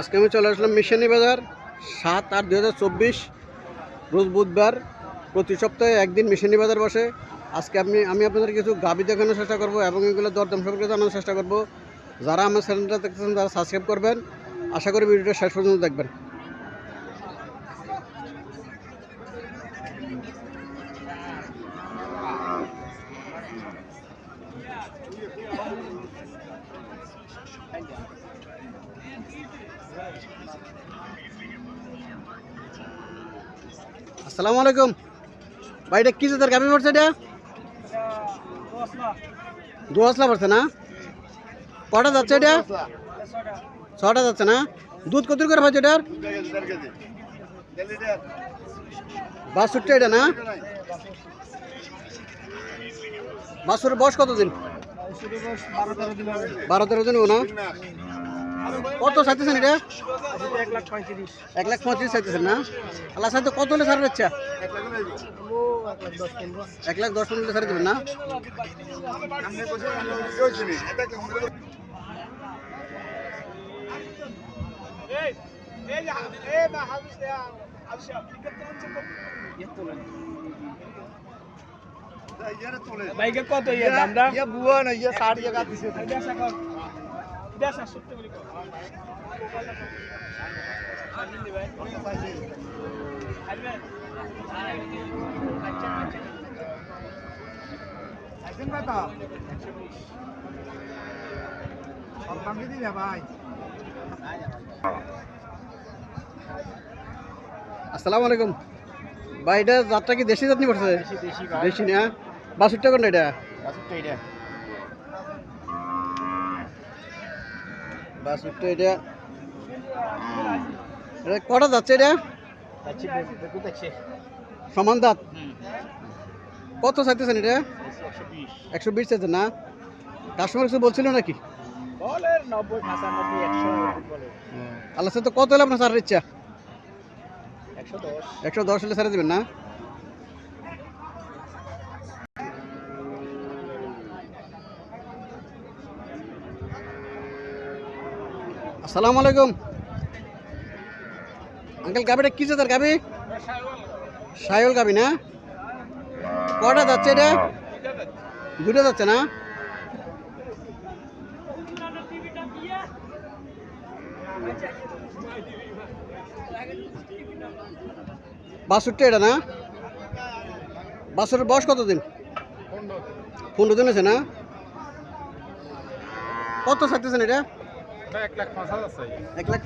আজকে আমি চলে আসলাম মিশনী বাজার, সাত আট চব্বিশ, রোজ বুধবার, প্রতি সপ্তাহে একদিন মিশনী বাজার বসে। আজকে আপনি, আমি আপনাদের কিছু গাবি দেখানোর চেষ্টা করব এবং এগুলো দরদাম সম্পর্কে জানানোর চেষ্টা করব। যারা আমার চ্যানেলটা দেখতেছেন, তারা সাবস্ক্রাইব করবেন। আশা করি ভিডিওটা শেষ পর্যন্ত দেখবেন। আসসালামু আলাইকুম। ভাই, এটা কি জাতের গাভি পড়ছে এটা? দু আসলা পড়ছে না? কটা যাচ্ছে এটা? ছটা যাচ্ছে না? দুধ কত করে পাচ্ছে এটার? বাষট্টি এটা না? বাছুরের বয়স কত দিন বারো তেরো দিন না? কত চাইতেছেন এটা? এক লাখ পঁয়ত্রিশ চাইতেছেন না? আল্লাহ সাথে কত হলে ছাড় ইচ্ছা এক লাখ দশ পনেরো ছাড়ে দেবেন না? বাইকে কত ইয়ে দামটা ইয়ে বুয়া না ইয়ে ষাট টাকা দিছে। ভাই কি দিবে ভাই। আসসালামু আলাইকুম। ভাই এটা যাত্রা কি দেশি যাত্রী পড়ছে? দেশি না? বাষট্টি কোনটা এটা? বাষট্টি এটা এটা। কটা যাচ্ছে এটা? সমান দাঁত? কত চাইতেছেন এটা? একশো বিশ। চাইছেন না? কাস্টমার কিছু বলছিল নাকি? আল্লাহ সাথে কত হলে আপনার সারার ইচ্ছা একশো দশ হলে সারা দেবেন না? আসসালামু আলাইকুম। আঙ্কেল, গাবিটা কি জাতের গাবি? সায়ল গাবি না? কটা যাচ্ছে এটা? দুটো যাচ্ছে না? বাষট্টি এটা না? বাছরের বয়স কত দিন পনেরো দিন আছে না? কত চাইতেছেন এটা? এক লাখ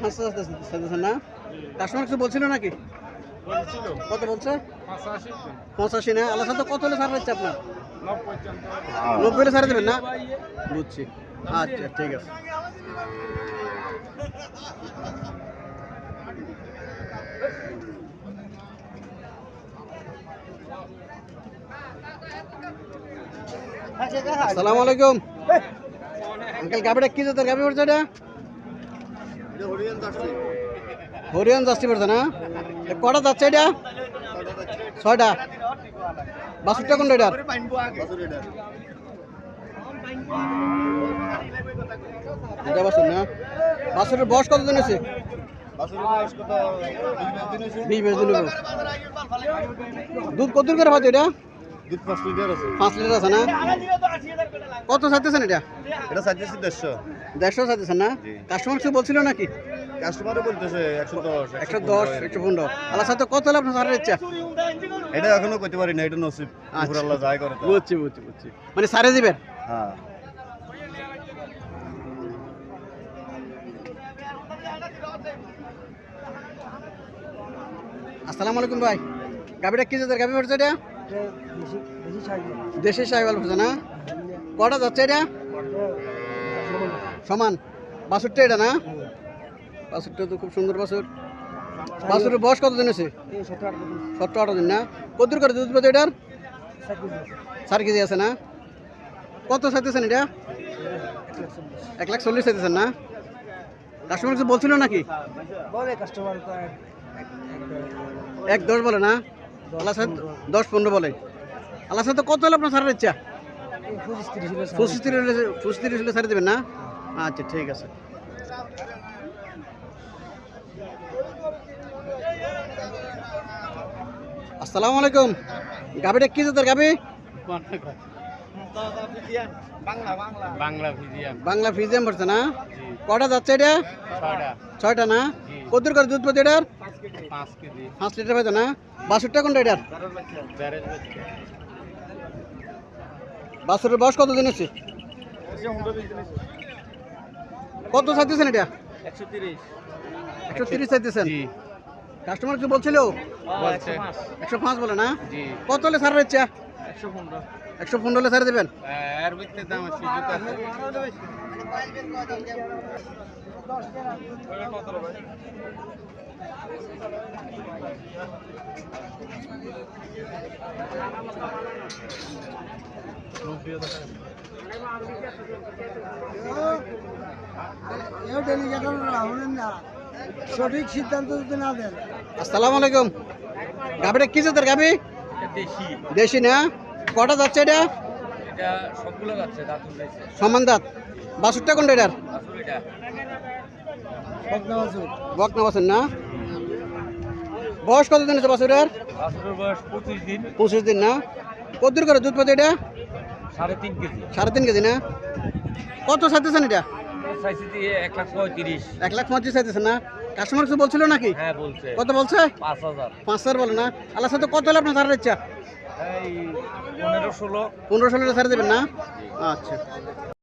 পাঁচ হাজার না? কাস্টমার কিছু বলছিল নাকি? কত বলছে? পঁচাশি। না? আল্লাহ সাথে কত হলে ছাড় হচ্ছে আপনার? নব্বই হলে ছাড়ে দেবেন না? বুঝছি। আচ্ছা ঠিক আছে। আসসালামু আলাইকুম। আঙ্কেল গাবিটা কি জাতের? গাবি পড়ছে এটা হরিয়ান যাচ্ছি। পড়ছে না? কটা যাচ্ছে এটা? ছয়টা। বাষট্টি কোনটা এটার এটা। বাছুর না? বাছুরের বয়স কত? দিন আছে বিশ বাইশ দিন দুধ কত করে হয় এটা? দুধ পাঁচ লিটার আছে। পাঁচ লিটার আছে না? কত চাইতেছেন এটা? এটা চাইতেছি চাইতেছেন না? কাস্টমার কিছু বলছিল নাকি? কাস্টমারও বলতেছে একশো দশ একশো দশ একশো পনেরো। আল্লাহ সাথে কত হলে আপনার ইচ্ছা? এটা এখনও করতে পারি না এটা নসিব। আচ্ছা। উপর আল্লাহ যায় করে তো। বুঝছি বুঝছি বুঝছি। মানে সারে দিবেন? হ্যাঁ। আসসালামু আলাইকুম ভাই। গাবিটা কি জাতের? গাবি পড়ছে এটা? দেশি সাইবাল পড়ছে না? কটা যাচ্ছে এটা? সমান? বাসুরটা এটা না? বাসুরটা তো খুব সুন্দর বাসুর বাসুরের বয়স কত দিন আছে সত্তর আঠারো দিন না? কত দূর করে দুধ পেতে এটার? চার কেজি আছে। না? কত চাইতেছেন এটা? এক লাখ চল্লিশ। চাইতেছেন না? কাস্টমার কিছু বলছিল নাকি? বলে কাস্টমার এক দশ বলে না? আল্লাহ সাহেব দশ পনেরো বলে। আল্লাহ সাহেব তো কত হলে আপনার ছাড়ার ইচ্ছা? পঁচিশ তিরিশ হলে পঁচিশ তিরিশ হলে দেবেন না? আচ্ছা ঠিক আছে। আসসালামু আলাইকুম। গাবিটা কি জাতের গাবি বাংলা ফিজিয়াম পড়ছে না? কটা যাচ্ছে এটা? ছয়টা। না। কত করে দুধ পাচ্ছে এটার? পাঁচ লিটার পাইতো না? বাছুরটা কোনটা এটার? বাছুরের বয়স কত দিন হচ্ছে? কত চাইতেছেন এটা? একশো তিরিশ। চাইতেছেন? কাস্টমার কি বলছিল? বলছে। একশো পাঁচ বলে না? জি। কত হলে ছাড় ইচ্ছা একশো পনেরো। হলে ছাড় দেবেন? এর ভিতরে দাম সুযোগ আছে। সঠিক সিদ্ধান্ত যদি না দেন আসসালামু আলাইকুম। গাবিটা কি জাতের গাবি দেশি না? কটা যাচ্ছে এটা? সমান দাঁত বাছুরটা কোনটা এটার? বকনা বাছুর না? বয়স কত দিন বাছুরের? আসলের বয়স পঁচিশ দিন। পঁচিশ দিন না? কত দূর করে দুধ পাতে এটা? সাড়ে তিন কেজি। সাড়ে তিন কেজি না? কত চাইতেছেন এটা? এক লাখ পঁয়ত্রিশ। এক লাখ পঁচিশ চাইতেছেন না? কাস্টমার কিছু বলছিল নাকি? হ্যাঁ বলছে। কত বলছে? পাঁচ হাজার। পাঁচ হাজার বলে না? আল্লাহ সাথে কত হলে আপনার ছাড়ার ইচ্ছা পনেরো ষোলো। পনেরো ষোলো ছাড়ে দেবেন না? আচ্ছা।